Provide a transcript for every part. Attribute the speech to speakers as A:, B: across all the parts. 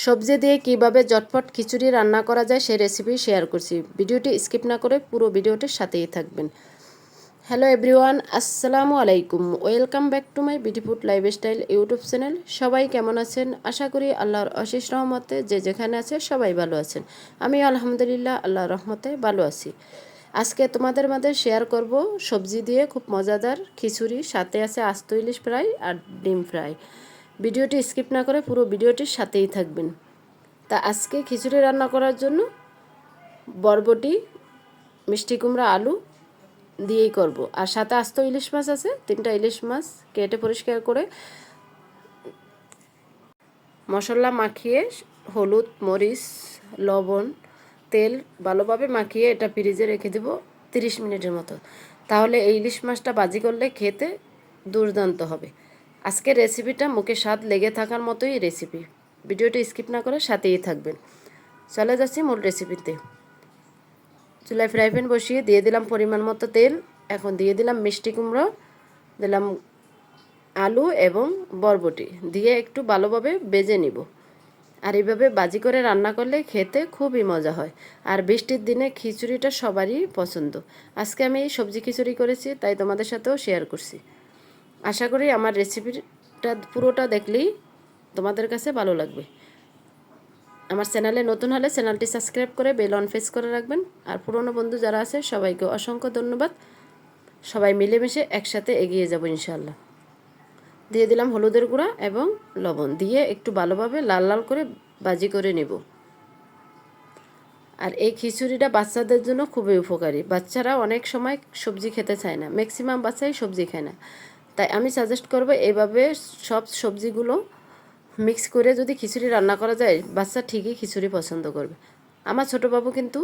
A: সবজি দিয়ে কীভাবে জটপট খিচুড়ি রান্না করা যায় সেই রেসিপি শেয়ার করছি। ভিডিওটি স্কিপ না করে পুরো ভিডিওটির সাথেই থাকবেন। হ্যালো এভরিওয়ান আসসালামু আলাইকুম। Welcome back to my beautiful lifestyle YouTube channel সবাই কেমন আছেন? আশা করি আল্লাহর অশেষ রহমতে যে যেখানে আছে সবাই ভালো আছেন। আমি আলহামদুলিল্লাহ আল্লাহর রহমতে ভালো আছি। আজকে তোমাদের মাঝে শেয়ার করব সবজি দিয়ে খুব মজাদার খিচুড়ি। সাথে আছে আস্ত ইলিশ ফ্রাই আর ডিম ফ্রাই। ভিডিওটি স্কিপ না করে পুরো ভিডিওটির সাথেই থাকবেন। তা আজকে খিচুড়ি রান্না করার জন্য বরবটি, মিষ্টি কুমড়া, আলু দিয়েই করব। আর সাথে আস্ত ইলিশ মাছ আছে, তিনটা ইলিশ মাছ কেটে পরিষ্কার করে মশলা মাখিয়ে হলুদ, মরিচ, লবণ, তেল ভালোভাবে মাখিয়ে এটা ফ্রিজে রেখে দেবো তিরিশ মিনিটের মতো। তাহলে এই ইলিশ মাছটা বাজি করলে খেতে দুর্দান্ত হবে। আজকের রেসিপিটা মুখে স্বাদ লেগে থাকার মতোই রেসিপি ভিডিওটি স্কিপ না করে সাথেই থাকবেন। চলে যাচ্ছি মূল রেসিপিতে চুলায় ফ্রাই প্যান বসিয়ে দিয়ে দিলাম পরিমাণ মতো তেল। এখন দিয়ে দিলাম মিষ্টি কুমড়ো, দিলাম আলু এবং বরবটি। দিয়ে একটু ভালোভাবে বেজে নিব। আর এইভাবে বাজি করে রান্না করলে খেতে খুবই মজা হয়। আর বৃষ্টির দিনে খিচুড়িটা সবারই পছন্দ। আজকে আমি এই সবজি খিচুড়ি করেছি, তাই তোমাদের সাথেও শেয়ার করছি। আশা করি আমার রেসিপিটা পুরোটা দেখলেই তোমাদের কাছে ভালো লাগবে। আমার চ্যানেলে নতুন হলে চ্যানেলটি সাবস্ক্রাইব করে বেল অন ফেস করে রাখবেন। আর পুরনো বন্ধু যারা আছে, সবাইকে অসংখ্য ধন্যবাদ। সবাই মিলেমিশে একসাথে এগিয়ে যাব ইনশাল্লাহ দিয়ে দিলাম হলুদের গুঁড়া এবং লবণ। দিয়ে একটু ভালোভাবে লাল লাল করে বাজি করে নেব। আর এই খিচুড়িটা বাচ্চাদের জন্য খুবই উপকারী। বাচ্চারা অনেক সময় সবজি খেতে চায় না। ম্যাক্সিমাম বাচ্চাই সবজি খায় না। তাই আমি সাজেস্ট করব এইভাবে সব সবজিগুলো মিক্স করে যদি খিচুড়ি রান্না করা যায়, বাচ্চা ঠিকই খিচুড়ি পছন্দ করবে। আমার ছোটো বাবু কিন্তু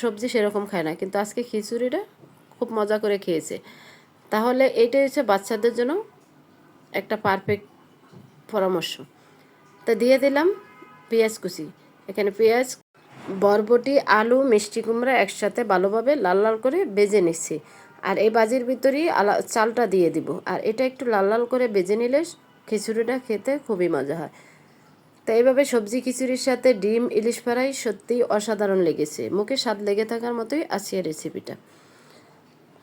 A: সবজি সেরকম খায় না, কিন্তু আজকে খিচুড়িটা খুব মজা করে খেয়েছে। তাহলে এইটাই হচ্ছে বাচ্চাদের জন্য একটা পারফেক্ট পরামর্শ। তা দিয়ে দিলাম পেঁয়াজ কুচি। এখানে পেঁয়াজ, বরবটি, আলু, মিষ্টি কুমড়া একসাথে ভালোভাবে লাল লাল করে বেজে নিচ্ছি। আর এই বাজির ভিতরেই আলা চালটা দিয়ে দিব। আর এটা একটু লাল লাল করে বেজে নিলে খিচুড়িটা খেতে খুবই মজা হয়। তো এইভাবে সবজি খিচুড়ির সাথে ডিম, ইলিশ ফ্রাই সত্যিই অসাধারণ লেগেছে। মুখে স্বাদ লেগে থাকার মতোই আছে রেসিপিটা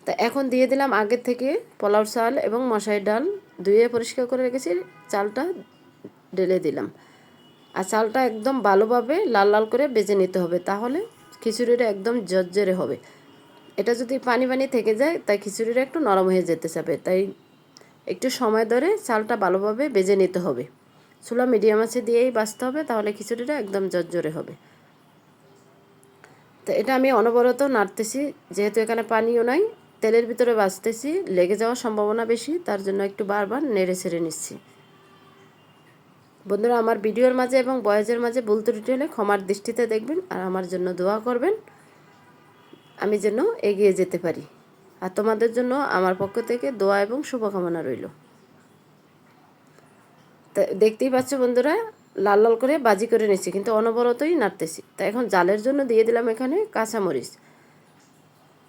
A: তা এখন দিয়ে দিলাম আগে থেকে পোলাও চাল এবং মশাই ডাল। ধুয়ে পরিষ্কার করে রেখেছি, চালটা ঢেলে দিলাম। আর চালটা একদম ভালোভাবে লাল লাল করে বেজে নিতে হবে, তাহলে খিচুড়িটা একদম জর্জরে হবে। এটা যদি পানি পানি থেকে যায়, তাই খিচুড়িটা একটু নরম হয়ে যেতে চাবে। তাই একটু সময় ধরে চালটা ভালোভাবে বেজে নিতে হবে। চুলা মিডিয়াম আছে দিয়েই বাঁচতে হবে, তাহলে খিচুড়িটা একদম জর্জরে হবে। তো এটা আমি অনবরত নাড়তেছি, যেহেতু এখানে পানিও নাই, তেলের ভিতরে বাঁচতেছি, লেগে যাওয়ার সম্ভাবনা বেশি, তার জন্য একটু বারবার নেড়ে ছেড়ে নিচ্ছি। বন্ধুরা, আমার ভিডিওর মাঝে এবং বয়েজের মাঝে ভুল ত্রুটি হলে ক্ষমার দৃষ্টিতে দেখবেন, আর আমার জন্য দোয়া করবেন। আমি যেন এগিয়ে যেতে পারি। আর তোমাদের জন্য আমার পক্ষ থেকে দোয়া এবং শুভকামনা রইল। দেখতেই পাচ্ছ বন্ধুরা, লাল লাল করে বাজি করে নিচ্ছি, কিন্তু অনবরতই নাড়তেছি। তা এখন জালের জন্য দিয়ে দিলাম এখানে কাঁচামরিচ।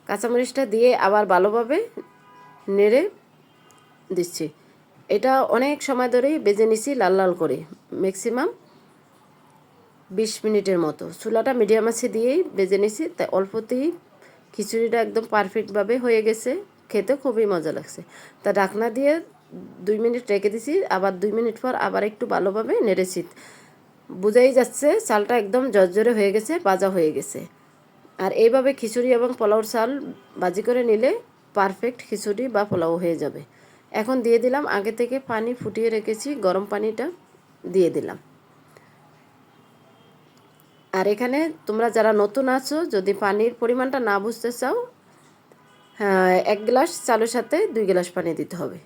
A: কাঁচামরিচটা দিয়ে আবার ভালোভাবে নেড়ে দিচ্ছি। এটা অনেক সময় ধরেই বেজে নিছি লাল লাল করে ম্যাক্সিমাম বিশ মিনিটের মতো। চুলাটা মিডিয়াম আছে দিয়েই বেজে নিছি তাই অল্পতেই খিচুড়িটা একদম পারফেক্টভাবে হয়ে গেছে। খেতে খুবই মজা লাগছে। তা ঢাকনা দিয়ে দুই মিনিট রেখে দিছি, আবার দুই মিনিট পর আবার একটু ভালোভাবে নেড়েছি বোঝাই যাচ্ছে চালটা একদম জর্জরে হয়ে গেছে বাজা হয়ে গেছে। আর এইভাবে খিচুড়ি এবং পোলাওর চাল বাজি করে নিলে পারফেক্ট খিচুড়ি বা পোলাও হয়ে যাবে। এখন দিয়ে দিলাম, আগে থেকে পানি ফুটিয়ে রেখেছি, গরম পানিটা দিয়ে দিলাম। আর এখানে তোমরা যারা নতুন আছো, যদি পানির পরিমাণটা না বুঝতে চাও হ্যাঁ এক গ্লাস চালুর সাথে দুই গ্লাস পানি দিতে হবে।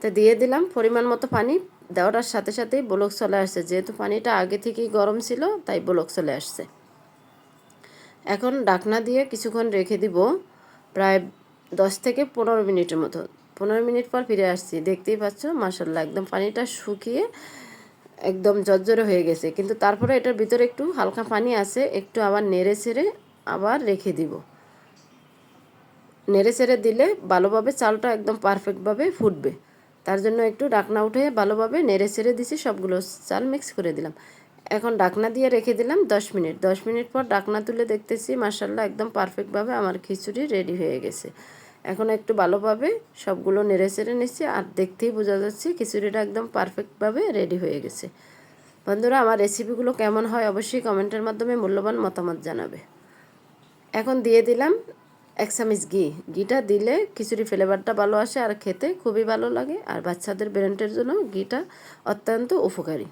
A: তো দিয়ে দিলাম, পরিমাণ মতো পানি দেওয়াটার সাথে সাথেই ব্লক চলে আসছে। যেহেতু পানিটা আগে থেকেই গরম ছিল, তাই ব্লক চলে আসছে। এখন ডাকনা দিয়ে কিছুক্ষণ রেখে দিব, প্রায় দশ থেকে পনেরো মিনিটের মতো। পনেরো মিনিট পর ফিরে আসছি। দেখতেই পাচ্ছ মাসাল্লাহ একদম পানিটা শুকিয়ে একদম জর্জরে হয়ে গেছে। কিন্তু তারপরে এটার ভিতরে একটু হালকা পানি আছে, একটু আবার নেড়ে ছেড়ে আবার রেখে দিব। নেড়ে ছেড়ে দিলে ভালোভাবে চালটা একদম পারফেক্টভাবে ফুটবে। তার জন্য একটু ডাকনা উঠে ভালোভাবে নেড়ে ছেড়ে দিছি, সবগুলো চাল মিক্স করে দিলাম। এখন ডাকনা দিয়ে রেখে দিলাম দশ মিনিট। দশ মিনিট পর ডাকনা তুলে দেখতেছি মার্শাল্লাহ একদম পারফেক্টভাবে আমার খিচুড়ি রেডি হয়ে গেছে। এখন একটু ভালোভাবে সবগুলো নেড়ে চেড়ে নিচ্ছি আর দেখতেই বোঝা যাচ্ছে খিচুড়িটা একদম পারফেক্টভাবে রেডি হয়ে গেছে। বন্ধুরা, আমার রেসিপিগুলো কেমন হয় অবশ্যই কমেন্টের মাধ্যমে মূল্যবান মতামত জানাবে। এখন দিয়ে দিলাম এক চামচ ঘি। ঘিটা দিলে খিচুড়ি ফ্লেভারটা ভালো আসে আর খেতে খুবই ভালো লাগে আর বাচ্চাদের ব্রেন্টের জন্য ঘিটা অত্যন্ত উপকারী।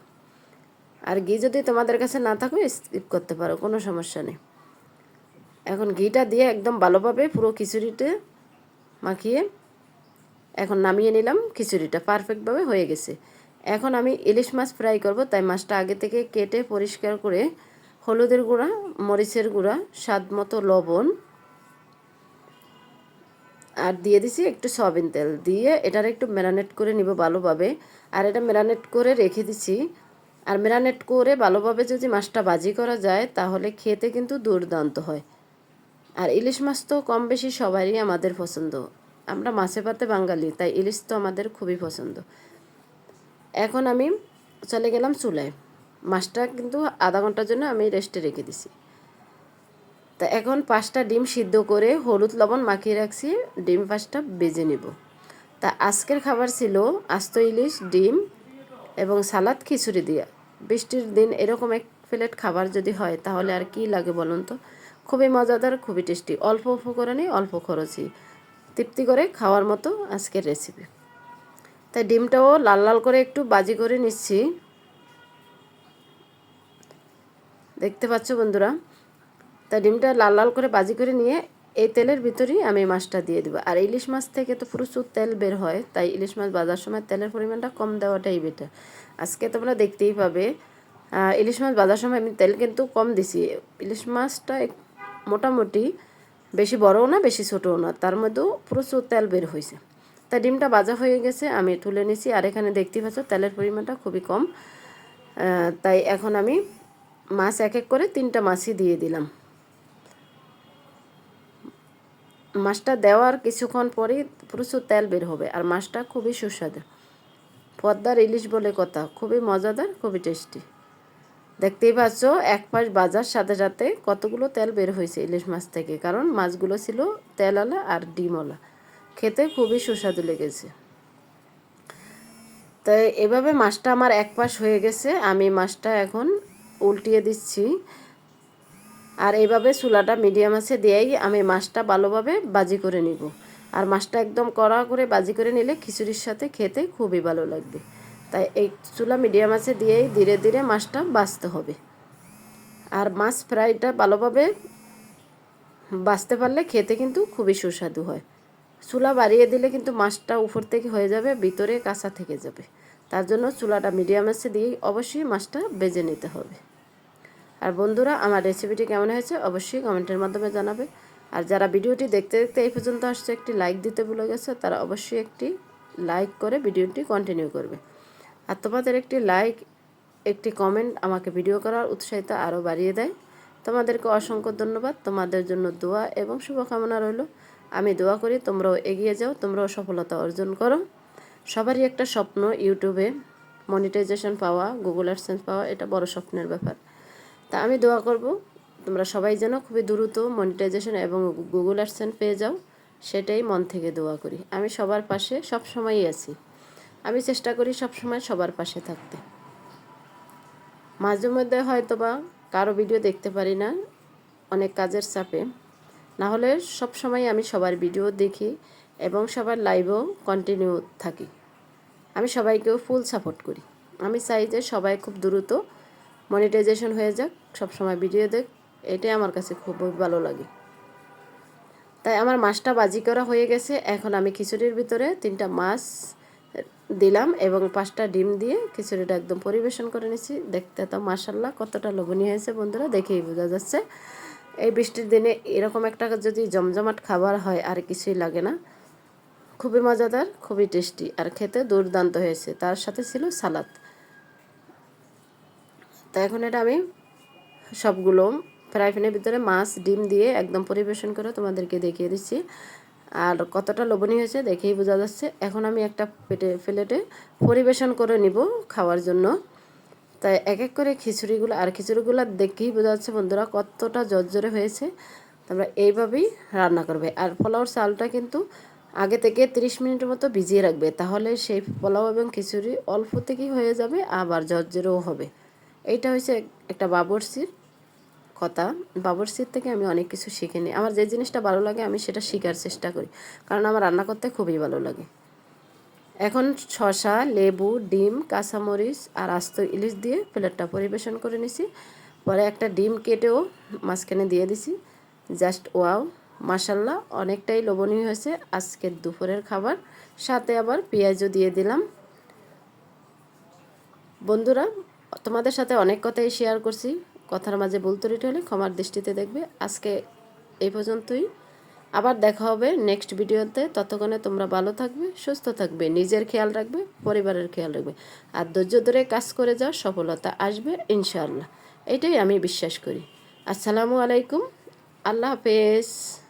A: আর ঘি যদি তোমাদের কাছে না থাকো স্কিপ করতে পারো, কোনো সমস্যা নেই। এখন ঘিটা দিয়ে একদম ভালোভাবে পুরো খিচুড়িতে মাখিয়ে এখন নামিয়ে নিলাম। খিচুড়িটা পারফেক্টভাবে হয়ে গেছে। এখন আমি ইলিশ মাছ ফ্রাই করব, তাই মাছটা আগে থেকে কেটে পরিষ্কার করে হলুদের গুঁড়া, মরিচের গুঁড়া, স্বাদ মতো লবণ আর দিয়ে দিছি একটু সয়াবিন তেল। দিয়ে এটার একটু ম্যারানেট করে নিব ভালোভাবে। আর এটা ম্যারানেট করে রেখে দিছি। আর ম্যারানেট করে ভালোভাবে যদি মাছটা বাজি করা যায়, তাহলে খেতে কিন্তু দুর্দান্ত হয়। আর ইলিশ মাছ তো কম বেশি সবারই আমাদের পছন্দ। আমরা মাছে পাতে বাঙালি, তাই ইলিশ তো আমাদের খুবই পছন্দ। এখন আমি চলে গেলাম চুলায়। মাছটা কিন্তু আধা ঘণ্টার জন্য আমি রেস্টে রেখে দিছি। তা এখন পাঁচটা ডিম সিদ্ধ করে হলুদ লবণ মাখিয়ে রাখছি, ডিম পাঁচটা বেজে নেব। তা আজকের খাবার ছিল আস্ত ইলিশ, ডিম এবং সালাদ খিচুড়ি দিয়া। বৃষ্টির দিন এরকম এক প্লেট খাবার যদি হয় তাহলে আর কি লাগে বলুন তো? খুবই মজাদার, খুবই টেস্টি। অল্প উপকরণে অল্প খরচই। তৃপ্তি করে খাওয়ার মতো আজকের রেসিপি তাই ডিমটাও লাল লাল করে একটু বাজি করে নিচ্ছি। দেখতে পাচ্ছ বন্ধুরা? তা ডিমটা লাল লাল করে বাজি করে নিয়ে এই তেলের ভিতরেই আমি মাছটা দিয়ে দেবো। আর ইলিশ মাছ থেকে তো প্রচুর তেল বের হয়, তাই ইলিশ মাছ বাজার সময় তেলের পরিমাণটা কম দেওয়াটাই বেটার আজকে তোমরা দেখতেই পাবে। ইলিশ মাছ বাজার সময় আমি তেল কিন্তু কম দিছি। ইলিশ মাছটা মোটামুটি বেশি বড়ও না, বেশি ছোটও না। তার মধ্যেও প্রচুর তেল বের হয়েছে তা ডিমটা বাজা হয়ে গেছে, আমি তুলে নিছি। আর এখানে দেখতেই পাচ্ছ, তেলের পরিমাণটা খুবই কম। তাই এখন আমি মাছ এক এক করে তিনটা মাছই দিয়ে দিলাম। মাছটা দেওয়ার কিছুক্ষণ পরেই প্রচুর তেল বের হবে, আর মাছটা খুবই সুস্বাদু। পদ্মার ইলিশ বলে কথা, খুবই মজাদার, খুবই টেস্টি। দেখতেই পাচ্ছ, এক পাশ বাজার, সাথে সাথে কতগুলো তেল বের হয়েছে ইলিশ মাছ থেকে, কারণ মাছগুলো ছিল তেলওয়ালা আর ডিমওয়ালা। খেতে খুবই সুস্বাদু লেগেছে। তাই এভাবে মাছটা আমার এক পাশ হয়ে গেছে, আমি মাছটা এখন উল্টিয়ে দিচ্ছি। আর এইভাবে চুলাটা মিডিয়াম আছে দিয়েই আমি মাছটা ভালোভাবে বাজি করে নিব। আর মাছটা একদম কড়া করে বাজি করে নিলে খিচুড়ির সাথে খেতে খুবই ভালো লাগবে। তাই এই চুলা মিডিয়াম আছে দিয়েই ধীরে ধীরে মাছটা বাছতে হবে। আর মাছ ফ্রাইটা ভালোভাবে বাছতে পারলে খেতে কিন্তু খুবই সুস্বাদু হয়। চুলা বাড়িয়ে দিলে কিন্তু মাছটা উপর থেকে হয়ে যাবে, ভিতরে কাঁচা থেকে যাবে। তার জন্য চুলাটা মিডিয়াম আছে দিয়েই অবশ্যই মাছটা বেজে নিতে হবে। আর বন্ধুরা, আমার রেসিপিটি কেমন হয়েছে অবশ্যই কমেন্টের মাধ্যমে জানাবে। আর যারা ভিডিওটি দেখতে দেখতে এই পর্যন্ত আসছে, একটি লাইক দিতে ভুলে গেছে, তারা অবশ্যই একটি লাইক করে ভিডিওটি কন্টিনিউ করবে। আর তোমাদের একটি লাইক একটি কমেন্ট আমাকে ভিডিও করার উৎসাহিত আরও বাড়িয়ে দেয়। তোমাদেরকে অসংখ্য ধন্যবাদ। তোমাদের জন্য দোয়া এবং শুভকামনা রইল। আমি দোয়া করি তোমরাও এগিয়ে যাও, তোমরাও সফলতা অর্জন করো। সবারই একটা স্বপ্ন ইউটিউবে। মনিটাইজেশন পাওয়া গুগল অ্যাডসেন্স পাওয়া, এটা বড় স্বপ্নের ব্যাপার। তা আমি দোয়া করব, তোমরা সবাই যেন খুবই দ্রুত মনিটাইজেশন এবং গুগল অ্যাডসেন্স পেয়ে যাও, সেটাই মন থেকে দোয়া করি। আমি সবার পাশে সব সময়ই আছি। আমি চেষ্টা করি সব সময় সবার পাশে থাকতে। মাঝে মধ্যে হয়তো বা কারও ভিডিও দেখতে পারি না, অনেক কাজের চাপে। না হলে সব সময় আমি সবার ভিডিও দেখি এবং সবার লাইভও কন্টিনিউ থাকি। আমি সবাইকেও ফুল সাপোর্ট করি। আমি চাই যে সবাই খুব দ্রুত মনিটাইজেশন হয়ে যাক, সবসময় ভিডিও দেখ, এটাই আমার কাছে খুব ভালো লাগে। তাই আমার মাছটা বাজি করা হয়ে গেছে, এখন আমি খিচুড়ির ভিতরে তিনটা মাছ দিলাম এবং পাঁচটা ডিম দিয়ে খিচুড়িটা একদম পরিবেশন করে নিচ্ছি দেখতে তো মাসাল্লাহ কতটা লোভনীয় হয়েছে বন্ধুরা, দেখেই বোঝা যাচ্ছে। এই বৃষ্টির দিনে এরকম একটা যদি জমজমাট খাবার হয়, আর কিছুই লাগে না। খুবই মজাদার, খুবই টেস্টি আর খেতে দুর্দান্ত হয়েছে। তার সাথে ছিল সালাদ। তো এখন এটা আমি সবগুলো ফ্রাই প্যানের ভিতরে মাছ, ডিম দিয়ে একদম পরিবেশন করে তোমাদেরকে দেখিয়ে দিচ্ছি। আর কতটা লবণী হয়েছে দেখেই বোঝা যাচ্ছে। এখন আমি একটা পেটে প্লেটে পরিবেশন করে নিব খাওয়ার জন্য। তাই এক এক করে খিচুড়িগুলো আর খিচুড়িগুলো দেখেই বোঝা যাচ্ছে বন্ধুরা কতটা জর্জরে হয়েছে। তোমরা এইভাবেই রান্না করবে। আর পোলাওর চালটা কিন্তু আগে থেকে 30 মিনিটের মতো ভিজিয়ে রাখবে। তাহলে সেই পোলাও এবং খিচুড়ি অল্প থেকেই হয়ে যাবে, আবার জর্জরেও হবে। এইটা হচ্ছে একটা বাবরসির কথা বাবরসির থেকে আমি অনেক কিছু শিখে নিই। আমার যে জিনিসটা ভালো লাগে, আমি সেটা শেখার চেষ্টা করি। কারণ আমার রান্না করতে খুবই ভালো লাগে। এখন শসা, লেবু, ডিম, কাঁচামরিচ আর আস্ত ইলিশ দিয়ে প্লেটটা পরিবেশন করে নিছি। পরে একটা ডিম কেটেও মাঝখানে দিয়ে দিছি। জাস্ট ওয়াও মাসাল্লাহ অনেকটাই লোভনীয় হয়েছে আজকের দুপুরের খাবার। সাথে আবার পেঁয়াজও দিয়ে দিলাম। বন্ধুরা, তোমাদের সাথে অনেক কথাই শেয়ার করছি। কথার মাঝে ভুল ত্রুটি ক্ষমার দৃষ্টিতে দেখবে। আজকে এই পর্যন্তই। আবার দেখা হবে নেক্সট ভিডিওতে। ততক্ষণে তোমরা ভালো থাকবে, সুস্থ থাকবে, নিজের খেয়াল রাখবে, পরিবারের খেয়াল রাখবে। আর ধৈর্য ধরে কাজ করে যাওয়ার সফলতা আসবে, ইনশাআল্লাহ। এটাই আমি বিশ্বাস করি। আসসালামু আলাইকুম। আল্লাহ হাফেজ।